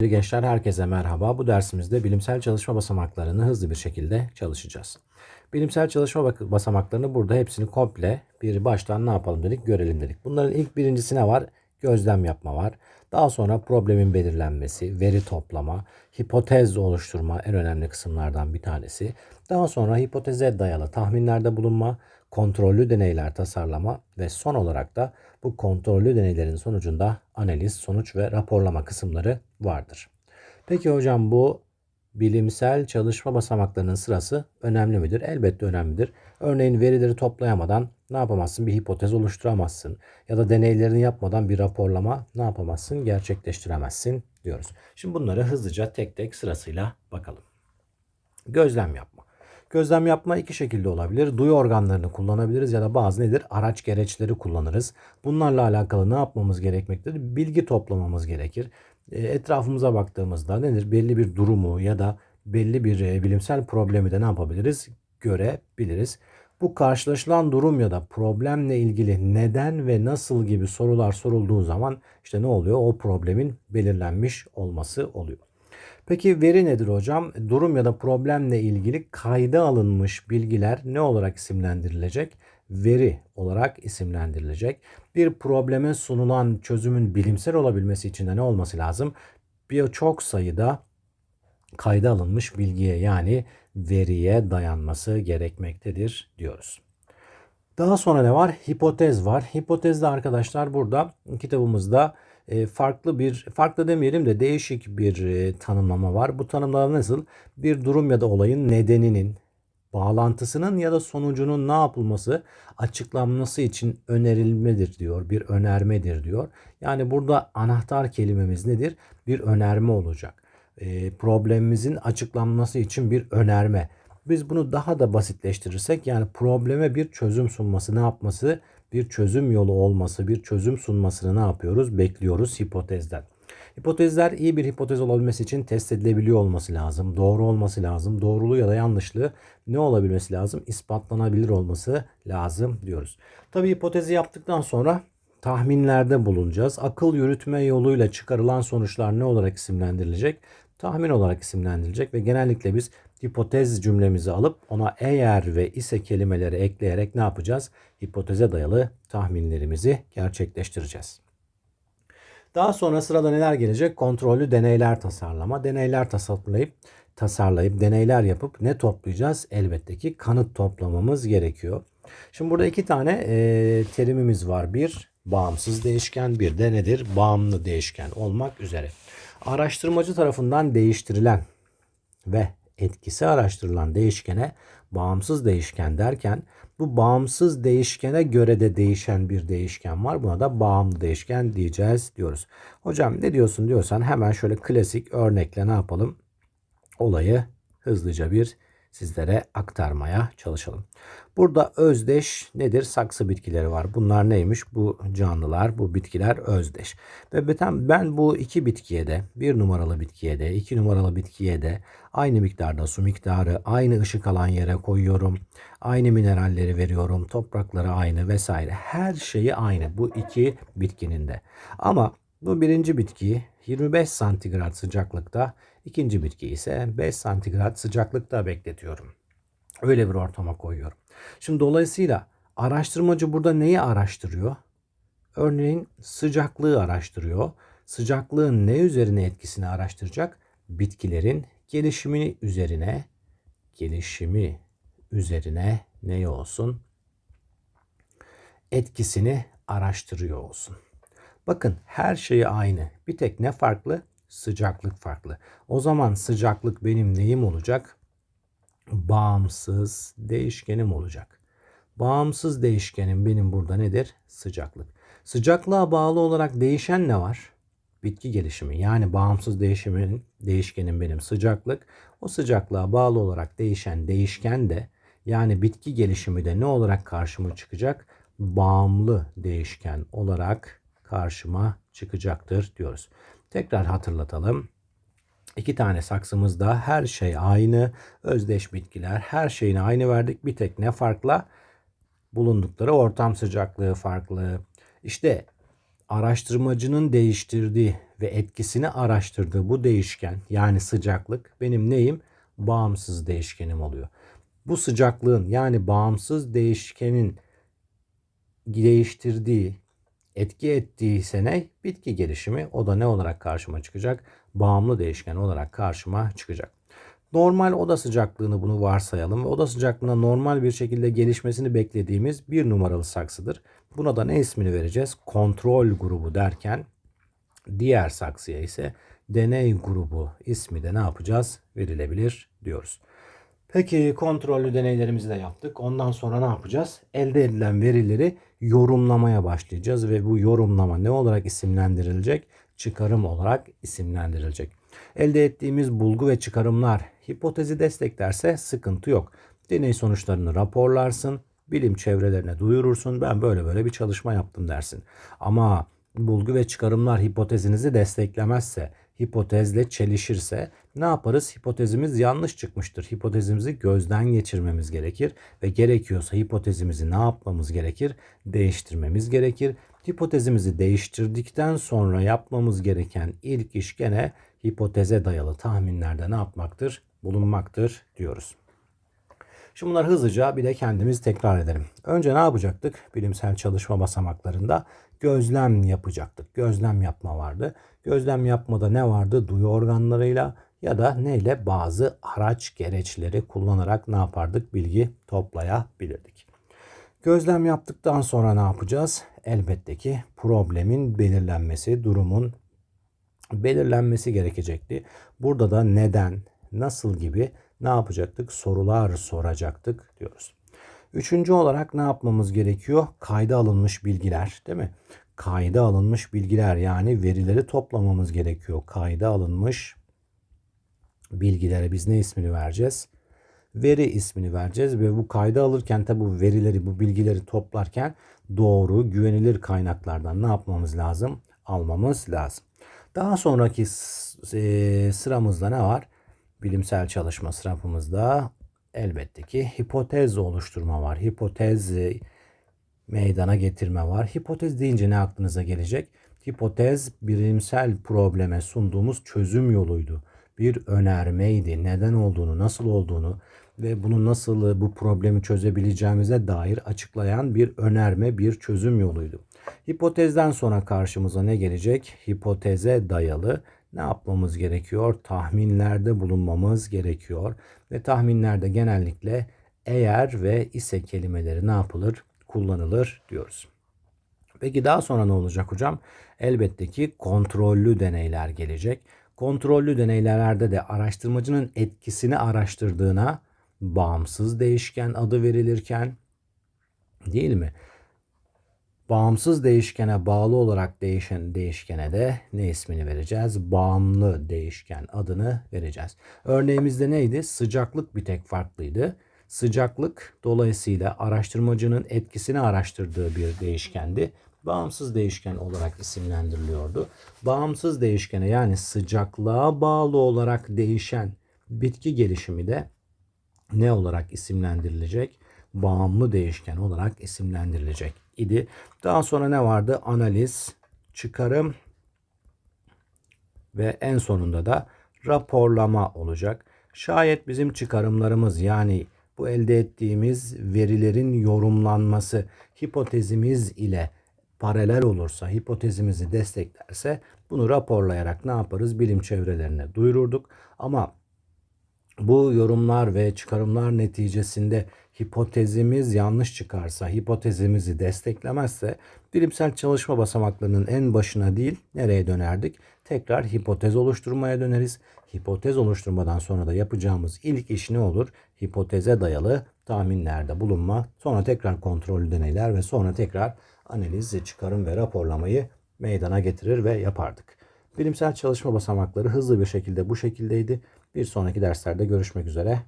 Sevgili gençler herkese merhaba. Bu dersimizde bilimsel çalışma basamaklarını hızlı bir şekilde çalışacağız. Bilimsel çalışma basamaklarını burada hepsini komple bir baştan ne yapalım dedik görelim dedik. Bunların ilk birincisine var gözlem yapma var. Daha sonra problemin belirlenmesi, veri toplama, hipotez oluşturma en önemli kısımlardan bir tanesi. Daha sonra hipoteze dayalı tahminlerde bulunma, kontrollü deneyler tasarlama ve son olarak da bu kontrollü deneylerin sonucunda analiz, sonuç ve raporlama kısımları vardır. Peki hocam bu bilimsel çalışma basamaklarının sırası önemli midir? Elbette önemlidir. Örneğin verileri toplayamadan ne yapamazsın? Bir hipotez oluşturamazsın. Ya da deneylerini yapmadan bir raporlama ne yapamazsın? Gerçekleştiremezsin diyoruz. Şimdi bunları hızlıca tek tek sırasıyla bakalım. Gözlem yapma. Gözlem yapma iki şekilde olabilir. Duyu organlarını kullanabiliriz ya da bazı nedir? Araç gereçleri kullanırız. Bunlarla alakalı ne yapmamız gerekmektedir? Bilgi toplamamız gerekir. E, Etrafımıza baktığımızda nedir? Belli bir durumu ya da belli bir e, bilimsel problemi de ne yapabiliriz? Görebiliriz. Bu karşılaşılan durum ya da problemle ilgili neden ve nasıl gibi sorular sorulduğu zaman işte ne oluyor? O problemin belirlenmiş olması oluyor. Peki veri nedir hocam? Durum ya da problemle ilgili kayda alınmış bilgiler ne olarak isimlendirilecek? Veri olarak isimlendirilecek. Bir probleme sunulan çözümün bilimsel olabilmesi için de ne olması lazım? Bir çok sayıda kayda alınmış bilgiye yani veriye dayanması gerekmektedir diyoruz. Daha sonra ne var? Hipotez var. Hipotezde arkadaşlar burada kitabımızda farklı bir, farklı demeyelim de değişik bir e, tanımlama var. Bu tanımlama nasıl? Bir durum ya da olayın nedeninin, bağlantısının ya da sonucunun ne yapılması açıklanması için önerilmedir diyor. Bir önermedir diyor. Yani burada anahtar kelimemiz nedir? Bir önerme olacak. E, problemimizin açıklanması için bir önerme. Biz bunu daha da basitleştirirsek yani probleme bir çözüm sunması ne yapması? Bir çözüm yolu olması, bir çözüm sunmasını ne yapıyoruz? Bekliyoruz hipotezden. Hipotezler iyi bir hipotez olabilmesi için test edilebiliyor olması lazım. Doğru olması lazım. Doğruluğu ya da yanlışlığı ne olabilmesi lazım? İspatlanabilir olması lazım diyoruz. Tabii hipotezi yaptıktan sonra tahminlerde bulunacağız. Akıl yürütme yoluyla çıkarılan sonuçlar ne olarak isimlendirilecek? Tahmin olarak isimlendirilecek ve genellikle biz hipotez cümlemizi alıp ona eğer ve ise kelimeleri ekleyerek ne yapacağız? Hipoteze dayalı tahminlerimizi gerçekleştireceğiz. Daha sonra sırada neler gelecek? Kontrollü deneyler tasarlama. Deneyler tasarlayıp tasarlayıp deneyler yapıp ne toplayacağız? Elbette ki kanıt toplamamız gerekiyor. Şimdi burada iki tane e, terimimiz var. Bir bağımsız değişken, bir de nedir? Bağımlı değişken olmak üzere. Araştırmacı tarafından değiştirilen ve etkisi araştırılan değişkene bağımsız değişken derken bu bağımsız değişkene göre de değişen bir değişken var. Buna da bağımlı değişken diyeceğiz diyoruz. Hocam ne diyorsun diyorsan hemen şöyle klasik örnekle ne yapalım? Olayı hızlıca bir sizlere aktarmaya çalışalım. Burada özdeş nedir? Saksı bitkileri var. Bunlar neymiş? Bu canlılar, bu bitkiler özdeş. Ve ben, bu iki bitkiye de, bir numaralı bitkiye de, iki numaralı bitkiye de aynı miktarda su miktarı, aynı ışık alan yere koyuyorum. Aynı mineralleri veriyorum. Toprakları aynı vesaire. Her şeyi aynı bu iki bitkinin de. Ama bu birinci bitkiyi 25 santigrat sıcaklıkta, ikinci bitki ise 5 santigrat sıcaklıkta bekletiyorum. Öyle bir ortama koyuyorum. Şimdi dolayısıyla araştırmacı burada neyi araştırıyor? Örneğin sıcaklığı araştırıyor. Sıcaklığın ne üzerine etkisini araştıracak? Bitkilerin gelişimi üzerine, gelişimi üzerine ne olsun? Etkisini araştırıyor olsun. Bakın her şey aynı. Bir tek ne farklı? Sıcaklık farklı. O zaman sıcaklık benim neyim olacak? Bağımsız değişkenim olacak. Bağımsız değişkenim benim burada nedir? Sıcaklık. Sıcaklığa bağlı olarak değişen ne var? Bitki gelişimi. Yani bağımsız değişimin değişkenim benim sıcaklık. O sıcaklığa bağlı olarak değişen değişken de yani bitki gelişimi de ne olarak karşıma çıkacak? Bağımlı değişken olarak karşıma çıkacaktır diyoruz. Tekrar hatırlatalım. İki tane saksımızda her şey aynı. Özdeş bitkiler her şeyini aynı verdik. Bir tek ne farkla? Bulundukları ortam sıcaklığı farklı. İşte araştırmacının değiştirdiği ve etkisini araştırdığı bu değişken yani sıcaklık benim neyim? Bağımsız değişkenim oluyor. Bu sıcaklığın yani bağımsız değişkenin değiştirdiği, etki ettiği sene bitki gelişimi o da ne olarak karşıma çıkacak? Bağımlı değişken olarak karşıma çıkacak. Normal oda sıcaklığını bunu varsayalım ve oda sıcaklığına normal bir şekilde gelişmesini beklediğimiz bir numaralı saksıdır. Buna da ne ismini vereceğiz? Kontrol grubu derken diğer saksıya ise deney grubu ismi de ne yapacağız? Verilebilir diyoruz. Peki kontrollü deneylerimizi de yaptık. Ondan sonra ne yapacağız? Elde edilen verileri yorumlamaya başlayacağız ve bu yorumlama ne olarak isimlendirilecek? Çıkarım olarak isimlendirilecek. Elde ettiğimiz bulgu ve çıkarımlar hipotezi desteklerse sıkıntı yok. Deney sonuçlarını raporlarsın, bilim çevrelerine duyurursun. Ben böyle böyle bir çalışma yaptım dersin. Ama bulgu ve çıkarımlar hipotezinizi desteklemezse, hipotezle çelişirse ne yaparız? Hipotezimiz yanlış çıkmıştır. Hipotezimizi gözden geçirmemiz gerekir ve gerekiyorsa hipotezimizi ne yapmamız gerekir? Değiştirmemiz gerekir. Hipotezimizi değiştirdikten sonra yapmamız gereken ilk iş gene hipoteze dayalı tahminlerde ne yapmaktır? Bulunmaktır diyoruz. Şimdi bunları hızlıca bir de kendimiz tekrar edelim. Önce ne yapacaktık? Bilimsel çalışma basamaklarında gözlem yapacaktık. Gözlem yapma vardı. Gözlem yapmada ne vardı? Duyu organlarıyla ya da neyle bazı araç gereçleri kullanarak ne yapardık? Bilgi toplayabilirdik. Gözlem yaptıktan sonra ne yapacağız? Elbette ki problemin belirlenmesi, durumun belirlenmesi gerekecekti. Burada da neden, nasıl gibi ne yapacaktık? Sorular soracaktık diyoruz. Üçüncü olarak ne yapmamız gerekiyor? Kayda alınmış bilgiler değil mi? Kayda alınmış bilgiler yani verileri toplamamız gerekiyor. Kayda alınmış bilgilere biz ne ismini vereceğiz? Veri ismini vereceğiz ve bu kayda alırken tabi bu verileri, bu bilgileri toplarken doğru, güvenilir kaynaklardan ne yapmamız lazım? Almamız lazım. Daha sonraki e, sıramızda ne var? Bilimsel çalışma sıramızda elbette ki hipotez oluşturma var. Hipotez e, meydana getirme var. Hipotez deyince ne aklınıza gelecek? Hipotez bilimsel probleme sunduğumuz çözüm yoluydu. Bir önermeydi. Neden olduğunu, nasıl olduğunu ve bunu nasıl bu problemi çözebileceğimize dair açıklayan bir önerme, bir çözüm yoluydu. Hipotezden sonra karşımıza ne gelecek? Hipoteze dayalı ne yapmamız gerekiyor? Tahminlerde bulunmamız gerekiyor. Ve tahminlerde genellikle eğer ve ise kelimeleri ne yapılır? Kullanılır diyoruz. Peki daha sonra ne olacak hocam? Elbette ki kontrollü deneyler gelecek. Kontrollü deneylerde de araştırmacının etkisini araştırdığına bağımsız değişken adı verilirken değil mi? Bağımsız değişkene bağlı olarak değişen değişkene de ne ismini vereceğiz? Bağımlı değişken adını vereceğiz. Örneğimizde neydi? Sıcaklık bir tek farklıydı. Sıcaklık dolayısıyla araştırmacının etkisini araştırdığı bir değişkendi. Bağımsız değişken olarak isimlendiriliyordu. Bağımsız değişkene yani sıcaklığa bağlı olarak değişen bitki gelişimi de ne olarak isimlendirilecek? Bağımlı değişken olarak isimlendirilecek idi. Daha sonra ne vardı? Analiz, çıkarım ve en sonunda da raporlama olacak. Şayet bizim çıkarımlarımız yani bu elde ettiğimiz verilerin yorumlanması hipotezimiz ile paralel olursa, hipotezimizi desteklerse bunu raporlayarak ne yaparız? Bilim çevrelerine duyururduk. Ama bu yorumlar ve çıkarımlar neticesinde hipotezimiz yanlış çıkarsa, hipotezimizi desteklemezse bilimsel çalışma basamaklarının en başına değil nereye dönerdik? Tekrar hipotez oluşturmaya döneriz. Hipotez oluşturmadan sonra da yapacağımız ilk iş ne olur? Hipoteze dayalı tahminlerde bulunma, sonra tekrar kontrollü deneyler ve sonra tekrar analiz, çıkarım ve raporlamayı meydana getirir ve yapardık. Bilimsel çalışma basamakları hızlı bir şekilde bu şekildeydi. Bir sonraki derslerde görüşmek üzere.